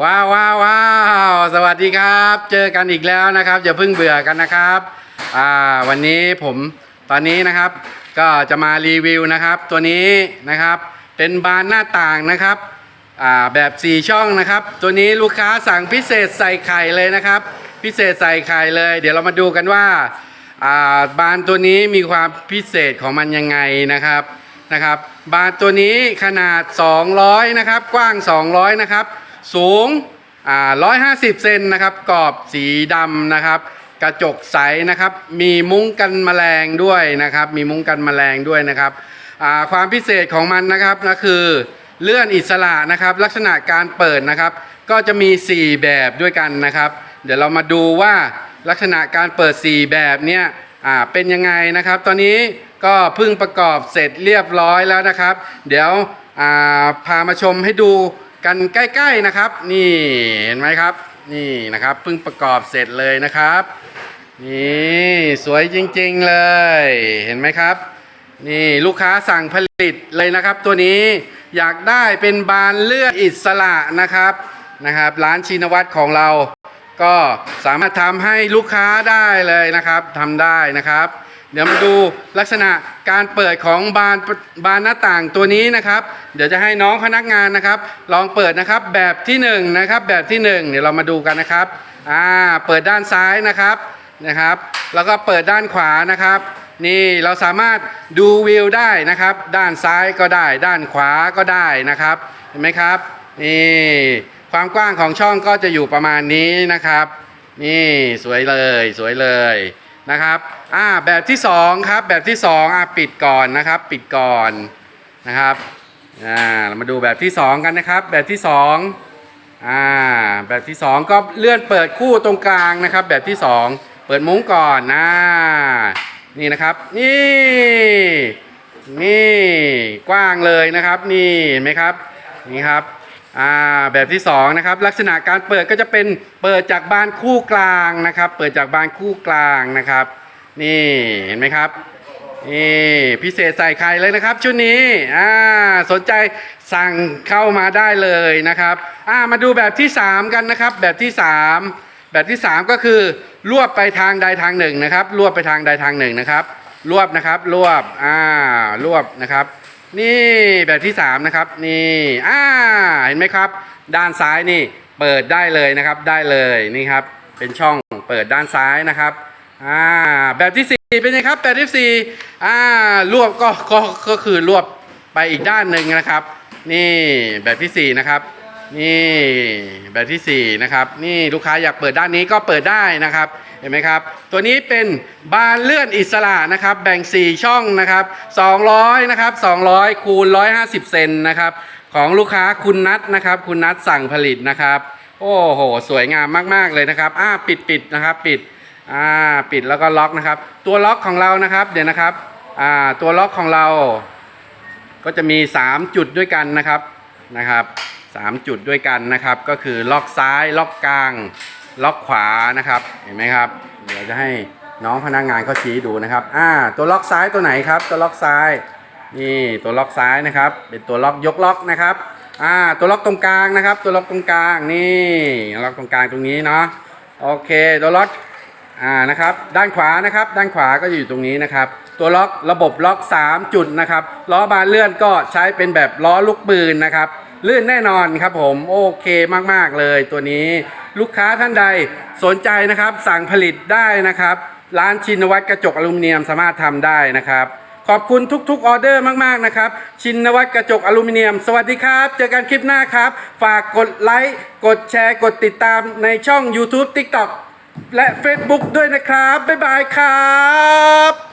ว้าวว้าวว้าวสวัสดีครับ เจอกันอีกแล้วนะครับอย่าเพิ่งเบื่อกันนะครับอ่าวันนี้ผมตอนนี้นะครับ ก็จะมารีวิวนะครับ ตัวนี้นะครับ เป็นบานหน้าต่างนะครับอ่าแบบ 4 ช่องนะครับ ตัวนี้ลูกค้าสั่งพิเศษใส่ไข่เลยนะครับ พิเศษใส่ไข่เลย เดี๋ยวเรามาดูกันว่าอ่าบานตัวนี้มีความพิเศษของมันยังไงนะครับนะครับ บานตัวนี้ขนาด 200 นะครับ กว้าง 200 นะครับ สูงอ่า150เซนนะครับกรอบสีดำนะครับ กระจกใสนะครับ มีมุ้งกันแมลงด้วยนะครับ มีมุ้งกันแมลงด้วยนะครับความพิเศษของมันนะครับก็คือเลื่อนอิสระนะครับ ลักษณะการเปิดนะครับ ก็จะมี 4 แบบด้วยกันนะครับ เดี๋ยวเรามาดูว่าลักษณะการเปิด 4 แบบเนี้ยเป็นยังไงนะครับ ตอนนี้ก็เพิ่งประกอบเสร็จเรียบร้อยแล้วนะครับ เดี๋ยวาพามาชมให้ดู กันใกล้ๆนะครับ นี่เห็นไหมครับ นี่นะครับเพิ่งประกอบเสร็จเลยนะครับ นี่สวยจริงๆเลยเห็นไหมครับ นี่ลูกค้าสั่งผลิตเลยนะครับ ตัวนี้อยากได้เป็นบานเลื่อนอิสระนะครับนะครับ ร้านชินวัตรของเรา ก็สามารถทำให้ลูกค้าได้เลยนะครับทำได้นะครับ เดี๋ยวมาดูลักษณะการเปิดของบานบานหน้าต่างตัวนี้นะครับ เดี๋ยวจะให้น้องพนักงานนะครับ ลองเปิดนะครับแบบที่หนึ่งนะครับแบบที่หนึ่งเดี๋ยวเรามาดูกันนะครับอ่าเปิดด้านซ้ายนะครับนะครับ แล้วก็เปิดด้านขวานะครับ นี่เราสามารถดูวิวได้นะครับ ด้านซ้ายก็ได้ ด้านขวาก็ได้นะครับเห็นไหมครับนี่ความกว้างของช่องก็จะอยู่ประมาณนี้นะครับ นี่สวยเลยสวยเลย นะครับอ่าแบบที่สองครับแบบที่สองอะปิดก่อนนะครับ ปิดก่อนนะครับอ่าเรามาดูแบบที่สองกันนะครับ แบบที่สองอ่าแบบที่สองก็เลื่อนเปิดคู่ตรงกลางนะครับ แบบที่สองเปิดมุ้งก่อนนะนี่นะครับ นี่ นี่กว้างเลยนะครับ นี่เห็นไหมครับนี่ครับ อ่าแบบที่สองนะครับลักษณะการเปิดก็จะเป็นเปิดจากบานคู่กลางนะครับ เปิดจากบานคู่กลางนะครับ นี่เห็นไหมครับนี่พิเศษใส่ไข่เลยนะครับ ชุดนี้อ่าสนใจสั่งเข้ามาได้เลยนะครับอ่ามาดูแบบที่ 3 กันนะครับ แบบที่ 3 แบบที่ 3 ก็คือรวบไปทางใดทางหนึ่งนะครับรวบไปทางใดทางหนึ่งนะครับรวบนะครับรวบอ่ารวบนะครับ นี่แบบที่ 3 นะครับ นี่อ่าเห็นไหมครับ ด้านซ้ายนี่เปิดได้เลยนะครับได้เลยนี่ครับ เป็นช่องเปิดด้านซ้ายนะครับอ่าแบบที่ 4 เป็นไงครับแบบที่4อ่ารวบก็ก็ก็คือรวบไปอีกด้านหนึ่งนะครับ นี่แบบที่ 4 นะครับ นี่แบบที่ 4 นะครับ นี่ลูกค้าอยากเปิดด้านนี้ก็เปิดได้นะครับ เห็นไหมครับ ตัวนี้เป็นบานเลื่อนอิสระนะครับ แบ่ง 4 ช่องนะครับ 200 นะครับ 200 คูณ 150 เซนนะครับ ของลูกค้าคุณนัทนะครับ คุณนัทสั่งผลิตนะครับ โอ้โห สวยงามมาก ๆ เลยนะครับอ่าปิดปิดนะครับ ปิด อ่า ปิดแล้วก็ล็อกนะครับ ตัวล็อกของเรานะครับ เดี๋ยวนะครับ อ่า ตัวล็อกของเรา ก็จะมี 3 จุดด้วยกันนะครับ นะครับ 3 จุดด้วยกันนะครับ ก็คือล็อกซ้ายล็อกกลาง ล็อกขวานะครับ เห็นไหมครับ เดี๋ยวจะให้น้องพนักงานเขาชี้ดูนะครับ อ่า ตัวล็อกซ้ายตัวไหนครับ ตัวล็อกซ้าย นี่ตัวล็อกซ้ายนะครับ เป็นตัวล็อกยกล็อกนะครับ อ่า ตัวล็อกตรงกลางนะครับ ตัวล็อกตรงกลาง นี่ล็อกตรงกลางตรงนี้เนาะ โอเค ตัวล็อก อ่า นะครับ ด้านขวานะครับ ด้านขวาก็อยู่ตรงนี้นะครับ ตัวล็อกระบบล็อก 3 จุดนะครับ ล้อบานเลื่อนก็ใช้เป็นแบบล้อลูกปืนนะครับ ลื่นแน่นอนครับผมโอเคมากๆเลยตัวนี้ลูกค้าท่านใดสนใจนะครับสั่งผลิตได้นะครับ ร้านชินวัตรกระจกอลูมิเนียมสามารถทำได้นะครับ ขอบคุณทุกๆออเดอร์มากๆนะครับ ชินวัตรกระจกอลูมิเนียม สวัสดีครับ เจอกันคลิปหน้าครับ ฝากกดไลค์กดแชร์กดติดตามในช่อง YouTube TikTok และ Facebook ด้วยนะครับบ๊ายบายครับ